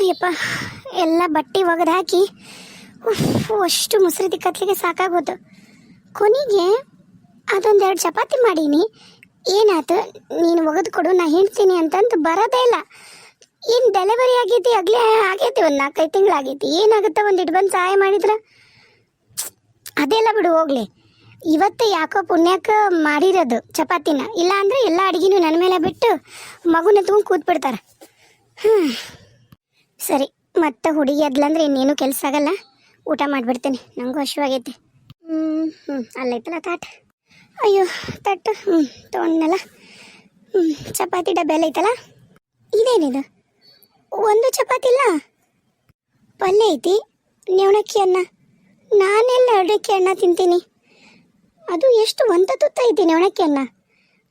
ಅಯ್ಯಪ್ಪ, ಎಲ್ಲ ಬಟ್ಟೆ ಒಗೆದು ಹಾಕಿ ಅಷ್ಟು ಮುಸ್ರಿ ಕತ್ಲಿಗೆ ಸಾಕಾಗೋದು ಕೊನೆಗೆ ಅದೊಂದೆರಡು ಚಪಾತಿ ಮಾಡೀನಿ. ಏನಾಯ್ತು ನೀನು ಒಗೆದು ಕೊಡು, ನಾ ಹೇಳ್ತೀನಿ ಅಂತಂದು ಬರೋದೇ ಇಲ್ಲ. ಏನು ಡೆಲಿವರಿ ಆಗೈತಿ ಆಗಲೇ ಆಗೈತಿ, ಒಂದು ನಾಲ್ಕೈದು ತಿಂಗಳಾಗೈತಿ. ಏನಾಗುತ್ತೆ ಒಂದು ಇಟ್ಟು ಬಂದು ಸಹಾಯ ಮಾಡಿದ್ರೆ? ಅದೆಲ್ಲ ಬಿಡು, ಹೋಗ್ಲಿ. ಇವತ್ತು ಯಾಕೋ ಪುಣ್ಯಕ್ಕೆ ಮಾಡಿರೋದು ಚಪಾತಿನ. ಇಲ್ಲ ಅಂದರೆ ಎಲ್ಲ ಅಡುಗೆನೂ ನನ್ನ ಮೇಲೆ ಬಿಟ್ಟು ಮಗುನ ತಗೊಂಡು ಕೂತ್ಬಿಡ್ತಾರೆ. ಹ್ಞೂ ಸರಿ, ಮತ್ತೆ ಹುಡುಗಿ ಅದ್ಲಂದ್ರೆ ಇನ್ನೇನು ಕೆಲಸ ಆಗಲ್ಲ. ಊಟ ಮಾಡಿಬಿಡ್ತೀನಿ ನನಗೂ ಹಶುವಾಗೈತೆ ಹ್ಞೂ ಹ್ಞೂ ಅಲ್ಲೈತಲ್ಲ ತಾಟ. ಅಯ್ಯೋ ತಟ್ಟು ಹ್ಞೂ ತೊಗೊಂಡಲ್ಲ ಹ್ಞೂ ಚಪಾತಿ ಡಬ್ಬೆ ಐತಲ್ಲ ಇದೇನಿದು? ಒಂದು ಚಪಾತಿ ಇಲ್ಲ ಪಲ್ಯ ಐತಿ ನೆವಣಕ್ಕಿ ಅನ್ನ. ನಾನೆಲ್ಲ ಅಡಕ್ಕಿ ಅನ್ನ ತಿಂತೀನಿ. ಅದು ಎಷ್ಟು ಒಂದ ತುತ್ತ ಐತಿ ನೆವಣಕ್ಕಿ ಅನ್ನ.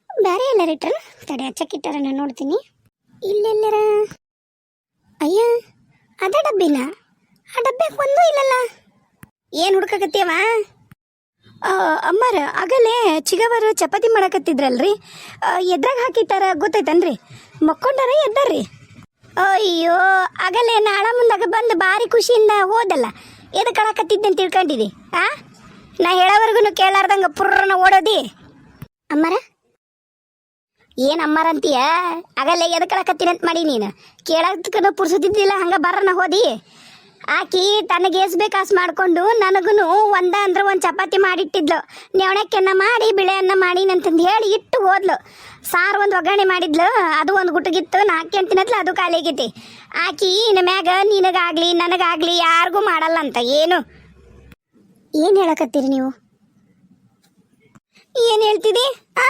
ಬೇರೆ ಎಲ್ಲರ ಇಟ್ರ ತಡೆ ಹಚ್ಚಕ್ಕಿಟ್ಟಾರ ನಾನು ನೋಡ್ತೀನಿ. ಇಲ್ಲೆಲ್ಲರ? ಅಯ್ಯ, ಅದ ಡಬ್ಬಿನ? ಆ ಡಬ್ಬ್ಯಾಗ ಒಂದೂ ಇಲ್ಲಲ್ಲ. ಏನು ಹುಡ್ಕಕತ್ತೀವ ಅಮ್ಮಾರ, ಆಗಲೇ ಚಿಗವರು ಚಪಾತಿ ಮಾಡಕತ್ತಿದ್ರಲ್ರಿ. ಎದ್ರಾಗ ಹಾಕಿಟ್ಟಾರ ಗೊತ್ತೈತನ್ರಿ? ಮಕ್ಕೊಂಡಾರ ಎದ್ದಾರ್ರಿ. ಅಯ್ಯೋ, ಆಗಲೇ ನಾಳ ಮುಂದಾಗ ಬಂದು ಭಾರಿ ಖುಷಿಯಿಂದ ಹೋದಲ್ಲ. ಎದಕ್ಕೆ ಕಳಕತ್ತಿದ್ದೆ ಅಂತ ತಿಳ್ಕೊಂಡಿದಿ, ಆ? ನಾ ಹೇಳೋವರೆಗೂ ಕೇಳಾರ್ದಂಗ ಪುರ್ರನ ಓಡೋದಿ. ಅಮ್ಮರ ಏನ್ ಅಮ್ಮರ ಅಂತೀಯ? ಆಗಲ್ಲ ಎದಕ್ಕೆ ಅಂತ ಮಾಡಿ ನೀನು. ಕೇಳೋದಕ್ಕೂ ಪುರ್ಸುತ್ತಿದ್ದಿಲ್ಲ ಹಂಗ ಬರನ ಹೋದಿ. ಆಕಿ ತನಗೆ ಎಸ್ ಬೇಕಾಸ್ ಮಾಡ್ಕೊಂಡು ನನಗೂ ಒಂದ ಅಂದ್ರೆ ಒಂದು ಚಪಾತಿ ಮಾಡಿಟ್ಟಿದ್ಲು. ನೆವಣಕ್ಕೆನ್ನ ಮಾಡಿ, ಬಿಳೆಯನ್ನ ಮಾಡಿ ಅಂತಂದು ಹೇಳಿ ಇಟ್ಟು ಹೋದ್ಲು. ಸಾರು ಒಂದು ಒಗ್ಗರಣೆ ಮಾಡಿದ್ಲು. ಅದು ಒಂದು ಗುಟಗಿತ್ತು, ನಾಲ್ಕು ಅಂತಿನತ್ಲ ಅದು ಖಾಲಿ ಆಗೈತಿ ಆಕಿ ಇನ್ನು ಮ್ಯಾಗ ನಿನಗಾಗ್ಲಿ, ನನಗಾಗ್ಲಿ ಯಾರಿಗೂ ಮಾಡಲ್ಲ ಅಂತ ಏನು? ಏನು ಹೇಳಕತ್ತೀರಿ ನೀವು? ಏನು ಹೇಳ್ತಿದಿ? ಆ,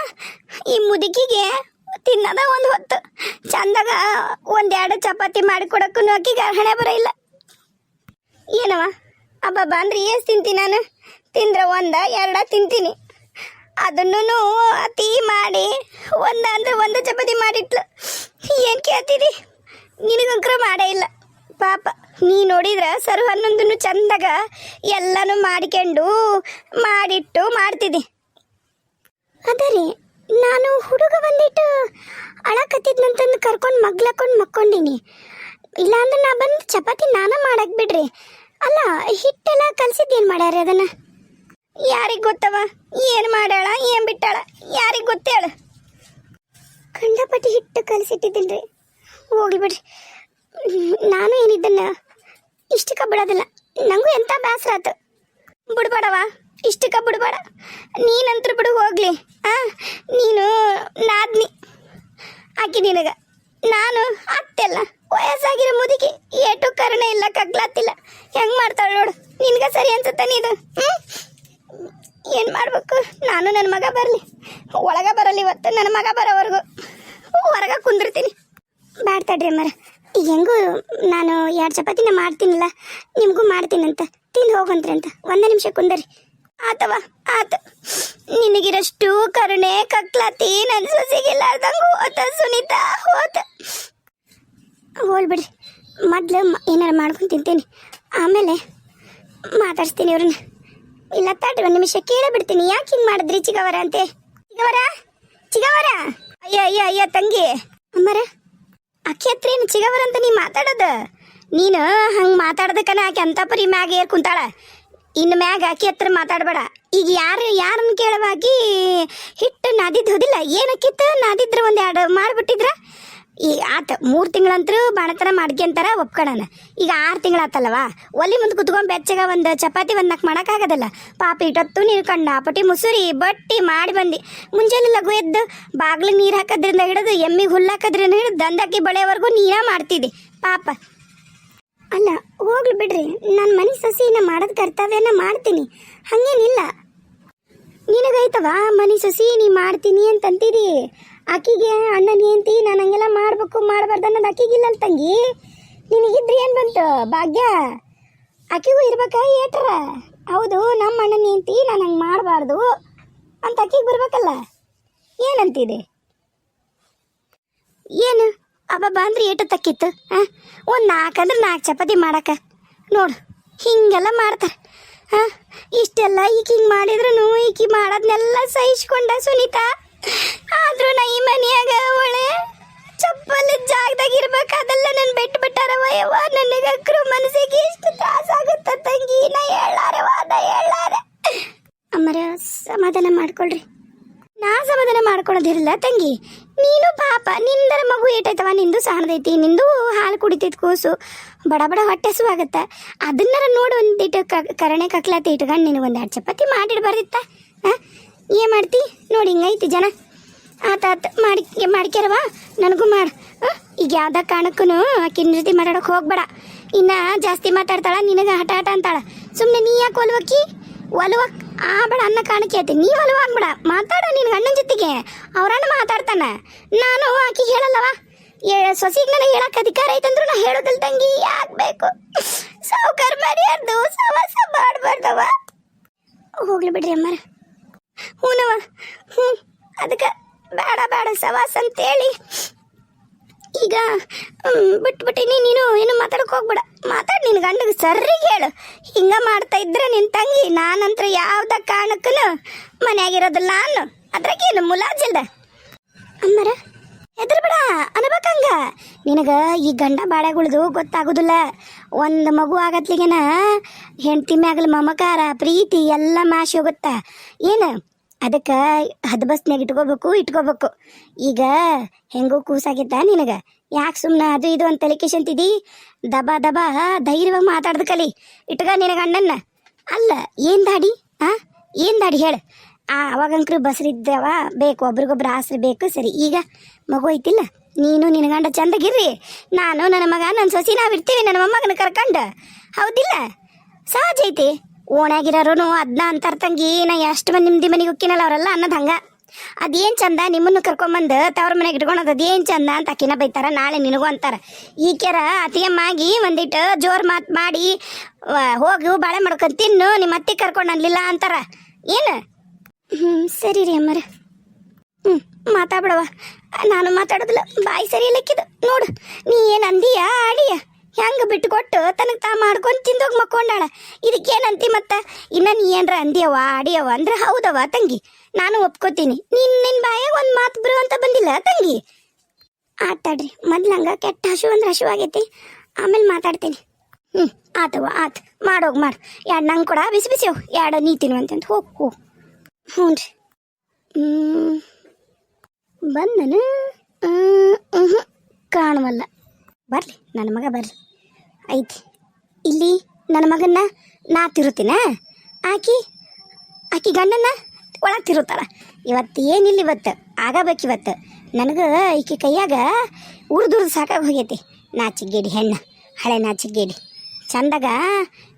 ಈ ಮುದುಕಿಗೆ ತಿನ್ನದ ಒಂದು ಹೊತ್ತು. ಚಂದಾಗ ಒಂದೆರಡು ಚಪಾತಿ ಮಾಡಿ ಕೊಡಕ್ಕೂ ಆಕಿಗೆ ಹಣೆ ಬರ ಇಲ್ಲ ಏನವ ಅಬ್ಬಬ್ಬ, ಅಂದ್ರೆ ಏನ್ ತಿಂತೀನಿ ನಾನು? ತಿಂದ್ರೆ ಒಂದ, ಎರಡ ತಿಂತೀನಿ. ಅದನ್ನು ಅತಿ ಮಾಡಿ, ಒಂದ ಅಂದ್ರೆ ಒಂದು ಚಪಾತಿ ಮಾಡಿಟ್ಲು. ಏನು ಕೇಳ್ತೀರಿ ನಿನಗಂಕರ ಮಾಡೇ ಇಲ್ಲ. ಪಾಪ, ನೀ ನೋಡಿದ್ರ ಸರ್ ಹನ್ನೊಂದನ್ನು ಚಂದಾಗ ಎಲ್ಲನೂ ಮಾಡಿಕೊಂಡು, ಮಾಡಿಟ್ಟು, ಮಾಡ್ತಿದ್ದಿ. ಅದರಿ, ನಾನು ಹುಡುಗ ಬಂದಿಟ್ಟು ಅಳಕತ್ತಿದ್ನಂತಂದು ಕರ್ಕೊಂಡು ಮಗ್ಲಕೊಂಡು ಮಕ್ಕೊಂಡಿನಿ. ಇಲ್ಲಾಂದ್ರೆ ನಾ ಬಂದು ಚಪಾತಿ ನಾನ ಮಾಡಕ್ ಬಿಡ್ರಿ. ಅಲ್ಲ, ಹಿಟ್ಟೆಲ್ಲ ಕಲ್ಸಿದ್ದೇನು ಮಾಡ್ಯಾರಿ ಅದನ್ನ? ಯಾರಿಗೆ ಗೊತ್ತವ? ಏನು ಮಾಡ್ಯಾಳ? ಏನು ಬಿಟ್ಟಾಳ? ಯಾರಿಗೆ ಗೊತ್ತೇಳ ಕಂಡಪಟ್ಟಿ ಹಿಟ್ಟು ಕಲಿಸಿಟ್ಟಿದ್ದಿಲ್ರಿ. ಹೋಗ್ಲಿ ಬಿಡ್ರಿ. ನಾನು ಏನಿದ್ದನ್ನ ಇಷ್ಟಕ್ಕೆ ಬಿಡೋದಿಲ್ಲ. ನಂಗೂ ಎಂಥ ಬೇಸರ ಆತು ಬಿಡ್ಬೇಡವ? ಇಷ್ಟಕ್ಕ ಬಿಡಬೇಡ. ನೀನಂತರ ಬಿಡು, ಹೋಗ್ಲಿ. ಆ, ನೀನು ನಾದ್ನಿ. ಆಕಿ ನಿನಗ. ನಾನು ಅತ್ತೆಲ್ಲ. ವಯಸ್ಸಾಗಿರೋ ಮುದುಕಿ ಏಟು ಕರುಣೆ ಇಲ್ಲ, ಕಗ್ಲಾತಿಲ್ಲ. ಹೆಂಗೆ ಮಾಡ್ತಾಳೆ ನೋಡು. ನಿನ್ಗೆ ಸರಿ ಅನ್ಸುತ್ತೆ ನೀನು? ಹ್ಞೂ ಏನು ಮಾಡಬೇಕು? ನಾನು ನನ್ನ ಮಗ ಬರಲಿ. ಒಳಗೆ ಬರಲಿ ಇವತ್ತು ನನ್ನ ಮಗ ಬರೋವರೆಗೂ. ಹೊರಗೆ ಕುಂದಿರ್ತೀನಿ. ಬ್ಯಾಡ ಅಮ್ಮರ. ಹೆಂಗೂ, ನಾನು ಎರಡು ಚಪಾತಿನ ಮಾಡ್ತೀನಲ್ಲ, ನಿಮಗೂ ಮಾಡ್ತೀನಂತ. ತಿಂದು ಹೋಗಂತ್ರಿ ಅಂತ ಒಂದೇ ನಿಮಿಷ ಕುಂದರಿ. ಆತವ ಆತ, ನಿನಗಿರಷ್ಟು ಕರುಣೆ ಕಕ್ಲಾತಿ ನನ್ನ ಸೊಸೆಗಿಲ್ಲಾರ್ದಂಗ ಹೋತ ಸುನೀತಾ, ಹೋತ. ಹೋಲ್ ಮೊದಲು ಏನಾರ ಮಾಡ್ಕೊಂಡು ತಿಂತೀನಿ. ಆಮೇಲೆ ಮಾತಾಡ್ಸ್ತೀನಿ ಇವ್ರನ್ನ. ಇಲ್ಲ ತಡ್ರಿ, ಒಂದು ನಿಮಿಷ ಕೇಳೇ ಬಿಡ್ತೀನಿ ಯಾಕೆ ಹಿಂಗೆ ಮಾಡಿದ್ರಿ ಚಿಗವರ ಅಂತೆ? ಚಿಗವರ? ಚಿಗವರ? ಅಯ್ಯ ಅಯ್ಯ ಅಯ್ಯ, ತಂಗಿ. ಅಮ್ಮರ, ಅಕ್ಕಿ ಚಿಗವರ ಅಂತ ನೀ ಮಾತಾಡೋದು? ನೀನು ಹಂಗೆ ಮಾತಾಡ್ದಕ್ಕನ ಆಕೆ ಅಂತ ಪರಿ ಮ್ಯಾಗ ಏರ್ ಕುಂತಾಳ. ಇನ್ನು ಮ್ಯಾಗ ಆಕಿ ಹತ್ರ ಮಾತಾಡಬೇಡ. ಈಗ ಯಾರು, ಯಾರನ್ನ ಕೇಳವಾಗಿ ಹಿಟ್ಟು ನಾದಿದ್ದು ಹೋದಿಲ್ಲ. ಏನಕ್ಕಿತ್ತು? ನಾದಿದ್ರ ಒಂದು ಎರಡು ಮಾಡಿಬಿಟ್ಟಿದ್ರ? ಈ ಆತ ಮೂರು ತಿಂಗಳಂತರೂ ಬಾಣತನ ಮಾಡ್ಕೊಂತಾರ ಒಪ್ಕೊಳ್ಳೋಣ ಈಗ ಆರು ತಿಂಗಳಾತಲ್ಲವ? ಒಲಿ ಮುಂದೆ ಕುತ್ಕೊಂಡು ಬೆಚ್ಚಗ ಒಂದು ಚಪಾತಿ ಒಂದು ನಾಲ್ಕು ಮಾಡೋಕ್ಕಾಗೋದಲ್ಲ. ಪಾಪ ಇಟ್ಟೊತ್ತು ನೀರು, ಕಣ್ಣ ಪಟ್ಟಿ, ಮುಸುರಿ, ಬಟ್ಟಿ ಮಾಡಿ ಬಂದು. ಮುಂಜಾನೆ ಲಘು ಎದ್ದು ಬಾಗ್ಲಿಗೆ ನೀರು ಹಾಕೋದ್ರಿಂದ ಹಿಡಿದು, ಎಮ್ಮಿಗೆ ಹುಲ್ಲು ಹಾಕೋದ್ರಿಂದ ಹಿಡಿದು ದಂದಕ್ಕಿ ಬಳೆಯವರೆಗೂ ನೀನೇ ಮಾಡ್ತಿದ್ದೆ. ಪಾಪ. ಅಲ್ಲ, ಹೋಗ್ಲಿ ಬಿಡ್ರಿ. ನನ್ನ ಮನೆ ಸಸಿನ ಮಾಡೋದು ಕರ್ತವ್ಯನ ಮಾಡ್ತೀನಿ. ಹಂಗೇನಿಲ್ಲ. ನಿನಗೈತವ ಮನೆ ಸಸಿ ನೀ ಮಾಡ್ತೀನಿ ಅಂತಂತೀರಿ ಆಕಿಗೆ ಅಣ್ಣನ ಹೆಂಡತಿ, ನಾನು ಹಂಗೆಲ್ಲ ಮಾಡ್ಬೇಕು, ಮಾಡಬಾರ್ದು ಅನ್ನೋದು ಆಕಿಗಿಲ್ಲ ತಂಗಿ. ನಿನಗಿದ್ರಿ ಏನು ಬಂತು? ಭಾಗ್ಯ? ಆಕಿಗೂ ಇರ್ಬೇಕ ಏಟ್ರ? ಹೌದು ನಮ್ಮ ಅಣ್ಣನ ಹೆಂಡತಿ ನಾನು ಹಂಗೆ ಮಾಡಬಾರ್ದು ಅಂತ ಆಕಿಗೆ ಬರ್ಬೇಕಲ್ಲ. ಏನಂತಿದೆ? ಏನು? ಅಬ್ಬಬ್ಬ ಅಂದ್ರೆ ಏಟು ತಕ್ಕಿತ್ತು ಹಾಂ ಒಂದು ನಾಲ್ಕು ಅಂದ್ರೆ ನಾಲ್ಕು ಚಪಾತಿ ಮಾಡಕ ನೋಡು, ಹಿಂಗೆಲ್ಲ ಮಾಡ್ತಾರೆ. ಹಾಂ ಇಷ್ಟೆಲ್ಲ ಈಗ ಹಿಂಗೆ ಮಾಡಿದ್ರು ಈಕಿ ಮಾಡೋದನ್ನೆಲ್ಲ ಸಹಿಸ್ಕೊಂಡ ಸುನೀತಾ. ಆದ್ರೂ ನಾ ಈ ಮನೆಯಾಗ ಒಳ್ಳೆ ಚಪ್ಪಲಿ ಜಾಗದಾಗ ಇರ್ಬೇಕು, ಅದೆಲ್ಲ ನನ್ನ ಬಿಟ್ಟು ಬಿಟ್ಟಾರವ ನನಗೆ ನನಗಕ್ರು ಮನಸ್ಸಿಗೆ ಇಷ್ಟು ತ್ರಾಸಾಗುತ್ತ ತಂಗಿ? ನಾ ಹೇಳಾರವ ನಾ ಹೇಳಾರ ಅಮ್ಮರ, ಸಮಾಧಾನ ಮಾಡ್ಕೊಳ್ರಿ. ನಾ ಸಮಾಧಾನ ಮಾಡ್ಕೊಳ್ಳೋದಿರಲ್ಲ ತಂಗಿ. ನೀನು ಪಾಪ ನಿಂದರ ಮಗು ಏಟೈತವ ನಿಂದು ಸಣ್ಣದೈತಿ ನಿಂದು ಹಾಲು ಕುಡಿತೈತಿ ಕೂಸು. ಬಡ ಬಡ ಹೊಟ್ಟೆ ಸುವಾಗತ್ತ. ಅದನ್ನರ ನೋಡು ಒಂದಿಟ್ಟು ಕ, ಕರಣೆ ಕಕ್ಲಾತಿ ಇಟ್ಕೊಂಡು ನಿನಗೆ ಎರಡು ಚಪಾತಿ ಮಾಡಿಡ್ಬಾರ್ದಿತ್ತ. ಹಾಂ? ಏನು ಮಾಡ್ತಿ? ನೋಡಿ ಹಿಂಗೈತಿ ಜನ. ಆತ ಆತ, ಮಾಡಿ ಮಾಡ್ಕ್ಯಾರವ ನನಗೂ ಮಾಡು. ಈಗ ಯಾವ್ದ ಕಾರಣಕ್ಕೂ ಆಕಿನ ಜೊತೆ ಮಾತಾಡೋಕೆ ಹೋಗ್ಬೇಡ. ಇನ್ನ ಜಾಸ್ತಿ ಮಾತಾಡ್ತಾಳ, ನಿನಗೆ ಹಠ ಹಠ ಅಂತಾಳ. ಸುಮ್ಮನೆ ನೀ ಯಾಕೆ ಒಲ್ವಕ್ಕಿ? ಒಲವಕ್ ಆ, ಬೇಡ, ಅನ್ನ ಕಾಣಿಕೆ ಐತಿ. ಅಲ್ವಾ ಒಲವಾಗ್ಬೇಡ ಮಾತಾಡ, ನಿನ್ ಅಣ್ಣನ ಜೊತೆಗೆ. ಅವ್ರಣ್ಣ ಮಾತಾಡ್ತಾನ. ನಾನು ಆಕಿಗೆ ಹೇಳಲ್ಲವ? ಸೊಸಿಗೆ ನನಗೆ ಹೇಳಕ್ ಅಧಿಕಾರ ಐತಂದ್ರು ನಾ ಹೇಳೋದಿಲ್ಲ ತಂಗಿ ಯಾಕೆ ಬೇಕು ಸಾವುಕಾರ ಮರ್ಯಾರ್ದು, ಸವಾಸ ಮಾಡಬಾರ್ದವ ಹೋಗ್ಲಿ ಬಿಡ್ರಿ ಅಮ್ಮರ. ಹ್ಞೂನವ ಹ್ಞೂ ಅದಕ್ಕೆ ಬೇಡ ಬೇಡ, ಸವಾಸ ಅಂತೇಳಿ. ಈಗ ಬಿಟ್ಟು ಬಿಟ್ಬಿಟ್ಟಿನಿ ನೀನು ಏನು ಮಾತಾಡಕ್ಕೆ ಹೋಗ್ಬೇಡ. ಮಾತಾಡಿ ನಿನ್ನ ಗಂಡಗೆ ಸರ್ರಿಗೆ ಹೇಳು. ಹಿಂಗೆ ಮಾಡ್ತಾ ಇದ್ರೆ ನಿನ್ನ ತಂಗಿ, ನಾನಂತ್ರ ಯಾವ್ದ ಕಾರಣಕ್ಕೂ ಮನೆಯಾಗಿರೋದಿಲ್ಲ ಅನ್ನು ಅದ್ರಾಗೇನು ಮುಲಾಜಿಲ್ದ ಅಮ್ಮರ ಹೆದರ್ಬೇಡ ಅನ್ಬೇಕಂಗ ನಿನಗೆ ಈ ಗಂಡ ಬಾಳೆಗುಳ್ದು ಗೊತ್ತಾಗೋದಿಲ್ಲ. ಒಂದು ಮಗು ಆಗತ್ಲಿಗೆನ ಹೆಂಡತಿ ಮ್ಯಾಗಲ ಮಮಕಾರ, ಪ್ರೀತಿ ಎಲ್ಲ ಮಾಶಿ ಹೋಗುತ್ತ? ಏನು? ಅದಕ್ಕೆ ಹದ್ಬಸ್ನ್ಯಾಗ ಇಟ್ಕೋಬೇಕು ಇಟ್ಕೋಬೇಕು. ಈಗ ಹೆಂಗೂ ಕೂಸಾಗಿತ್ತ ನಿನಗೆ. ಯಾಕೆ ಸುಮ್ಮನೆ ಅದು ಇದು ಅಂತ ಅಂತಿದಿ ದಬ ದಬಾ ಧೈರ್ಯವಾಗಿ ಮಾತಾಡ್ದು ಕಲಿ. ಇಟ್ಕ ನಿನಗ ಅಣ್ಣನ್ನ. ಅಲ್ಲ, ಏನ್ ದಾಡಿ? ಆ? ಏನ್ ದಾಡಿ ಹೇಳು? ಆ, ಅವಾಗಂಕರು ಬಸ್ರಿದ್ದವ, ಬೇಕು, ಒಬ್ರಿಗೊಬ್ರು ಆಸರೆ ಬೇಕು, ಸರಿ. ಈಗ ಮಗು ಐತಿಲ್ಲ? ನೀನು ನಿನ್ನ ಗಂಡ ಚಂದಗಿರ್ರಿ ನಾನು ನನ್ನ ಮಗ ನನ್ನ ಸೊಸಿ ನಾವಿರ್ತೀವಿ ನನ್ನ ಮೊಮ್ಮಗನ ಕರ್ಕಂಡು. ಹೌದಿಲ್ಲ? ಸಹಜ ಐತಿ. ಓಣ್ಯಾಗಿರೋರು ಅದ್ನ ಅಂತಾರ ತಂಗಿ, ನಾ ಎಷ್ಟು ಮಂದಿ ನಿಮ್ದಿ ಮನೆಗೆ ಉಕ್ಕಿನಲ್ಲ ಅವರೆಲ್ಲ ಅನ್ನೋದು ಹಂಗ. ಅದೇನು ಚಂದ ನಿಮ್ಮನ್ನು ಕರ್ಕೊಂಬಂದು ತವ್ರ ಮನೆಗೆ ಇಟ್ಕೊಳೋದು ಅದೇನ್ ಚಂದ ಅಂತ ಅಕ್ಕಿನ ಬೈತಾರ, ನಾಳೆ ನಿನಗೂ ಅಂತಾರ. ಈಕೆರ ಅತಿಯಮ್ಮಾಗಿ ಒಂದಿಟ್ಟು ಜೋರು ಮಾತು ಮಾಡಿ ಹೋಗು, ಬಾಳೆ ಮಾಡ್ಕೊಂಡು ತಿನ್ನು ನಿಮ್ಮ ಅತ್ತಿ ಕರ್ಕೊಂಡು ಅನ್ಲಿಲ್ಲ ಅಂತಾರ. ಏನು? ಹ್ಞೂ ಸರಿ ರೀ ಅಮ್ಮರ. ಹ್ಞೂ ಮಾತಾಡ್ಬಿಡವ ನಾನು ಮಾತಾಡೋದಿಲ್ಲ, ಬಾಯಿ ಸರಿ ಲೆಕ್ಕಿದ ನೋಡು, ನೀ ಏನು ಅಂದೀಯಾ, ಆಡಿಯ? ಹೆಂಗೆ ಬಿಟ್ಕೊಟ್ಟು ತನಗೆ ತಾ ಮಾಡ್ಕೊಂಡು ತಿಂದೋಗಿ ಮಕ್ಕೊಂಡಾಳ? ಇದಕ್ಕೇನಂತಿ ಮತ್ತೆ? ಇನ್ನ ನೀ ಏನ್ರ ಅಂದಿಯವ ಆಡಿಯವ ಅಂದ್ರೆ ಹೌದವ ತಂಗಿ. ನಾನು ಒಪ್ಕೋತೀನಿ. ನಿನ್ನ ನಿನ್ ಬಾಯಾಗ ಒಂದು ಮಾತು ಬರು ಅಂತ ಬಂದಿಲ್ಲ ತಂಗಿ? ಆಟಾಡ್ರಿ ಮೊದ್ಲು ಹಂಗ ಕೆಟ್ಟ ಹಸು ಅಂದ್ರೆ ಹಸು ಆಗೈತಿ. ಆಮೇಲೆ ಮಾತಾಡ್ತೀನಿ. ಹ್ಞೂ ಆತವ ಆತು. ಮಾಡೋಗ್ ಮಾಡು. ಎರಡು ನಂಗೆ ಕೂಡ? ಬಿಸಿ ಬಿಸಿ ಯಾಡ ನೀ ತಿನ್ನುವಂತಂತ ಹೋಗಿ ಹೋಗಿ. ಹ್ಞೂ ರೀ. ಬಂದನು? ಕಾಣವಲ್ಲ. ಬರ್ಲಿ, ನನ್ನ ಮಗ ಬರ್ಲಿ. ಐತಿ, ಇಲ್ಲಿ ನನ್ನ ಮಗನ್ನ ನಾ ತಿರುತ್ತೀನ? ಆಕಿ ಆಕಿ ಗಂಡನ್ನ ಒಳಗೆ ತಿರುತ್ತಾಳ. ಇವತ್ತು ಏನಿಲ್ಲ ಇವತ್ತು? ಆಗಬೇಕು ಇವತ್ತು. ನನಗೆ ಈಕೆ ಕೈಯಾಗ ಉರ್ದುರ್ದು ಸಾಕಾಗಿ ಹೋಗೈತಿ. ನಾಚಿಗೇಡಿ ಹೆಣ್ಣು, ಹಳೆ ನಾಚಿಗೇಡಿ ಚಂದಾಗ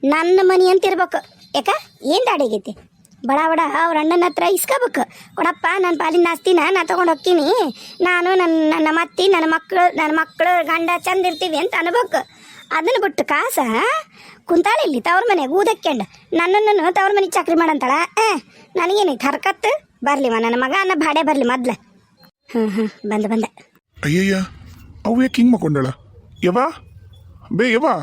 ನನ್ನ ಮನಿ ಅಂತ ಇರ್ಬೇಕು ಯಾಕ? ಏನು ದಾಡಿಗೈತಿ ಬಡ ಬಡ ಅವ್ರ ಅಣ್ಣನ ಹತ್ರ ಇಸ್ಕೋಬೇಕು. ಕೊಡಪ್ಪ ನನ್ನ ಪಾಲಿನ ಆಸ್ತಿನ ನಾ ತಗೊಂಡು ಹೋಗ್ತೀನಿ. ನಾನು ನನ್ನ ನನ್ನ ಮತ್ತಿ ನನ್ನ ಮಕ್ಕಳು ನನ್ನ ಮಕ್ಕಳು ಗಂಡ ಚಂದ ಇರ್ತೀವಿ ಅಂತ ಅನ್ಬೇಕು. ಅದನ್ನ ಬಿಟ್ಟು ಕಾಸ ಕುಂತಾಳೆ ಇಲ್ಲಿ ತವ್ರ ಮನೆಗೆ ಊದಕ್ಕೆಂಡು ನನ್ನನ್ನು ತವ್ರ ಮನೆಗೆ ಚಾಕ್ರಿ ಮಾಡಂತಾಳ ನನಗೇನೈತೆ ಹರ್ಕತ್ತು ಬರ್ಲಿವ ನನ್ನ ಮಗ ಅನ್ನ ಬಾಡೆ ಬರಲಿ ಮೊದ್ಲು. ಹಾಂ ಹಾಂ ಬಂದ ಬಂದ. ಅಯ್ಯಯ್ಯ ಅವು ಯಾಕೆ ಹಿಂಗೆ ಮಕ್ಕೊಂಡಳ? ಯವಾ ಬೇ ಯವಾ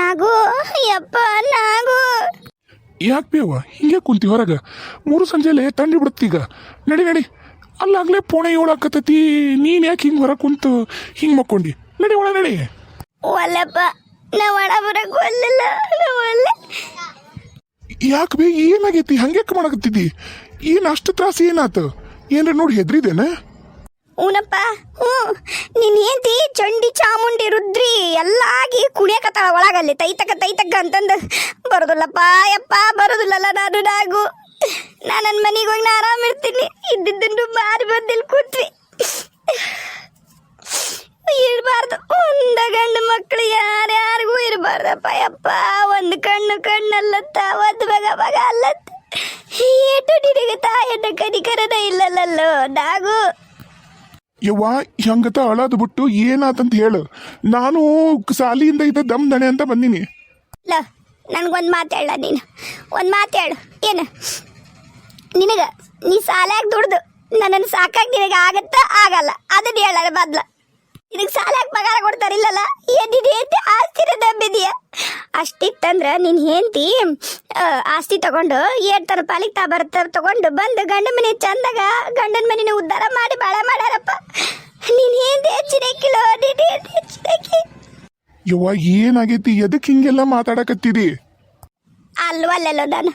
ನಾಗು ಯಪ್ಪ ನಾಗು ಯಾಕೆ ಬೇವ? ಹಿಂಗೆ ಕುಂತಿ ಹೊರಗ. ಮೂರು ಸಂಜೆಲೆ ತಂಡಿ ಬಿಡುತ್ತೀಗ ನಡಿ ನಡಿ. ಅಲ್ಲಾಗ್ಲೇ ಪೋಣೆ ಏಳಾಕತ್ತೈತಿ ನೀನು ಯಾಕೆ ಹಿಂಗೆ ಹೊರ ಕುಂತು? ಹಿಂಗೆ ಮಕ್ಕೊಂಡಿ. ನಡಿ ಒಳ ನಡಿ. ಒಲ್ಲಪ್ಪ ನಾವ್ ಒಳ ಬರಕ್ ಒಲ್ಲೆ ಯಾಕೆ ಬೇ ಏನಾಗೈತಿ? ಹಂಗ್ಯಾಕೆ ಮಾಡಕತ್ತಿದ್ದಿ? ಏನು ಅಷ್ಟು ತ್ರಾಸ ಏನಾತು? ಏನ್ರ ನೋಡಿ ಹೆದ್ರಿದೇನ? ಊನಪ್ಪ, ಹ್ಞೂ. ನಿನ್ನ ಹೆಂಡತಿ ಚಂಡಿ ಚಾಮುಂಡಿ ರುದ್ರಿ ಎಲ್ಲ ಆಗಿ ಕುಣಿಯಕತ್ತಾಳ ಒಳಗಲ್ಲಿ, ತೈತಕ ತೈತಕ್ಕ ಅಂತಂದು. ಬರೋದಿಲ್ಲಪ್ಪ, ಯಪ್ಪ, ಬರೋದಿಲ್ಲಲ್ಲ ನಾನು ನಾಗು ನಾನು ನನ್ನ ಮನೆಗೆ ಹೋಗಿ ನಾ ಆರಾಮಿರ್ತೀನಿ ಇದ್ದಿದ್ದು ಮಾರಿ ಬಂದಿಲ್ಲಿ ಕೂತ್ವಿ. ಇರಬಾರ್ದು. ಒಂದ ಗಂಡು ಮಕ್ಕಳು ಯಾರ್ಯಾರಿಗೂ ಇರಬಾರ್ದಪ್ಪ, ಯಪ್ಪ. ಒಂದು ಕಣ್ಣು ಕಣ್ಣಲ್ಲತ್ತ, ಒಂದು ಬಗ ಬಗ ಅಲ್ಲತ್ತ. ಏಟು ನಿನಗೆ ತಾಯನ್ನ ಕನಿಕರನ ಇಲ್ಲಲ್ಲಲ್ಲೋ ನಾಗು ಯವ್ವ ಹೆಂಗತ ಅಳದು ಬಿಟ್ಟು ಏನಾತಂತ ಹೇಳು. ನಾನು ಸಾಲಿಯಿಂದ ಇದ್ದ ದಮ್ ದಣೆ ಅಂತ ಬಂದೀನಿ. ಲ, ನನಗೊಂದು ಮಾತು ಹೇಳ ನೀನು. ಒಂದು ಮಾತು ಹೇಳು. ಏನು? ನಿನಗೆ ನೀ ಸಾಲಾಗಿ ದುಡ್ದು ನನ್ನನ್ನು ಸಾಕಾಗಿ ನಿನಗೆ ಆಗತ್ತ ಆಗಲ್ಲ. ಅದನ್ನ ಹೇಳ ಬದ್ಲ. ಇದಕ್ಕೆ ಸಾಲಾಗಿ ಪಗಾರ ಕೊಡ್ತಾರಿಲ್ಲಲ್ಲ ಎದ್ದಿದೆ ಎದ್ದೆ ಆಸ್ತಿನ ದಬ್ಬಿದೀಯ ಅಷ್ಟಿತ್ತಂದ್ರ ನಿನ್ ಹೆಂಡತಿ ಆಸ್ತಿ ತಗೊಂಡು ಏಟ್ ತರ ಪಾಲಿಗೆ ತಾ ಬರ್ತ ತಗೊಂಡು ಬಂದು ಗಂಡ ಮನೆ ಚಂದಾಗ ಗಂಡನ ಮನೆನ ಉದ್ಧಾರ ಮಾಡಿ ಭಾಳ ಮಾಡ್ಯಾರಪ್ಪ. ನೀನ್ ಹೆಂಡತಿ ಹೆಚ್ಚಿರಕ್ಕಿಲ್ಲ ನೀನ್ ಹೆಂಡತಿ ಏನಾಗೈತಿ? ಎದಕ್ಕೆ ಹಿಂಗೆಲ್ಲ ಮಾತಾಡಕತ್ತಿದಿ ಅಲ್ವಲ್ಲಲ್ಲೋ ನಾನು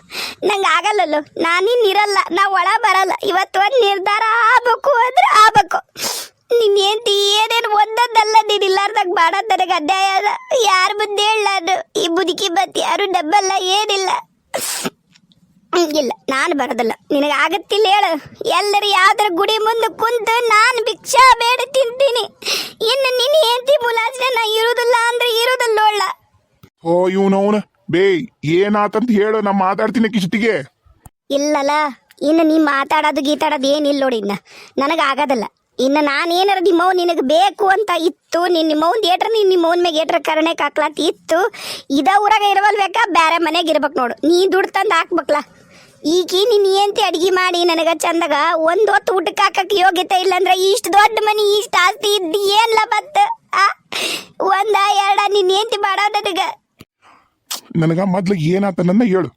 ನಂಗೆ ಆಗಲ್ಲಲ್ಲೋ. ನಾನಿನ್ನಿರಲ್ಲ ನಾ ಒಳ ಬರಲ್ಲ. ಇವತ್ತು ಒಂದು ನಿರ್ಧಾರ ಆಗ್ಬೇಕು ಅಂದ್ರೆ ಆಗಬೇಕು. ನಿನ್ ಏಂತಿ ಏನೇನು ಒಂದೊಂದಲ್ಲ ನೀನ್ ಇಲ್ಲಾರ್ದಾಗ ಮಾಡೋದ್ ನನಗೆ ಅನ್ಯಾಯ ಅದ. ಯಾರ ಮುಂದೆ ಹೇಳಾನು ಈ ಮುದುಕಿ ಬತ್ತಿ ಯಾರು ಡಬ್ಬಲ್ಲ ಏನಿಲ್ಲ. ಇಲ್ಲ ನಾನು ಬರೋದಿಲ್ಲ. ನಿನಗೆ ಆಗತ್ತಿಲ್ಲ ಹೇಳು. ಎಲ್ಲರೂ ಯಾವ್ದಾರ ಗುಡಿ ಮುಂದೆ ಕುಂತು ನಾನು ಭಿಕ್ಷಾ ಬೇಡ ತಿಂತೀನಿ. ಇನ್ನು ನಿನ್ನ ಹೆಂಡತಿ ಮುಲಾಜಿನ ನಾ ಇರುವುದಿಲ್ಲ ಅಂದ್ರೆ ಇರುವುದಿಲ್ಲ ಒಳ್ಳ ಓ ಇವನವನ ಬೇ ಏನಾತಂತ ಹೇಳು ನಾ ಮಾತಾಡ್ತೀನಿ ಕಿಷ್ಟಿಗೆ ಇಲ್ಲಲ್ಲ ಇನ್ನು ನೀ ಮಾತಾಡೋದು ಗೀತಾಡೋದು ಏನಿಲ್ಲ ನೋಡಿ ಇನ್ನ. ನನಗೆ ಆಗೋದಿಲ್ಲ. ಇನ್ನು ನಾನೇನಾರ ನಿಮ್ಮವ್ ನಿನಗೆ ಬೇಕು ಅಂತ ಇತ್ತು ನಿನ್ನ ನಿಮ್ಮವ್ನ ಏಟ್ರ ನೀನು ನಿಮ್ಮವ್ನ ಮ್ಯಾಗ ಏಟ್ರ ಕರಣೆ ಕಾಕ್ಲಾತ್ ಇತ್ತು, ಇದ ಊರಾಗ ಇರವಲ್ ಬೇಕಾ? ಬೇರೆ ಮನೆಗೆ ಇರ್ಬೇಕು ನೋಡು. ನೀ ದುಡ್ಡು ತಂದು ಹಾಕ್ಬೇಕಲ್ಲ ಈಗ ನೀನು ಏಂತಿ ಅಡಿಗೆ ಮಾಡಿ ನನಗೆ ಚಂದಾಗ ಒಂದು ಹೊತ್ತು ಊಟಕ್ಕೆ ಹಾಕಕ್ಕೆ ಯೋಗ್ಯತೆ ಇಲ್ಲಂದ್ರೆ ಇಷ್ಟು ದೊಡ್ಡ ಮನೆ, ಇಷ್ಟು ಆಸ್ತಿ ಇದ್ದು ಏನ್ಲ ಬತ್ತು ಆ? ಒಂದ, ಎರಡ, ನೀನು ಏಂತಿ ಮಾಡೋ ನನಗೆ? ನನಗ ಮೊದ್ಲು ಏನಾತ ನನ್ನ ಹೇಳು.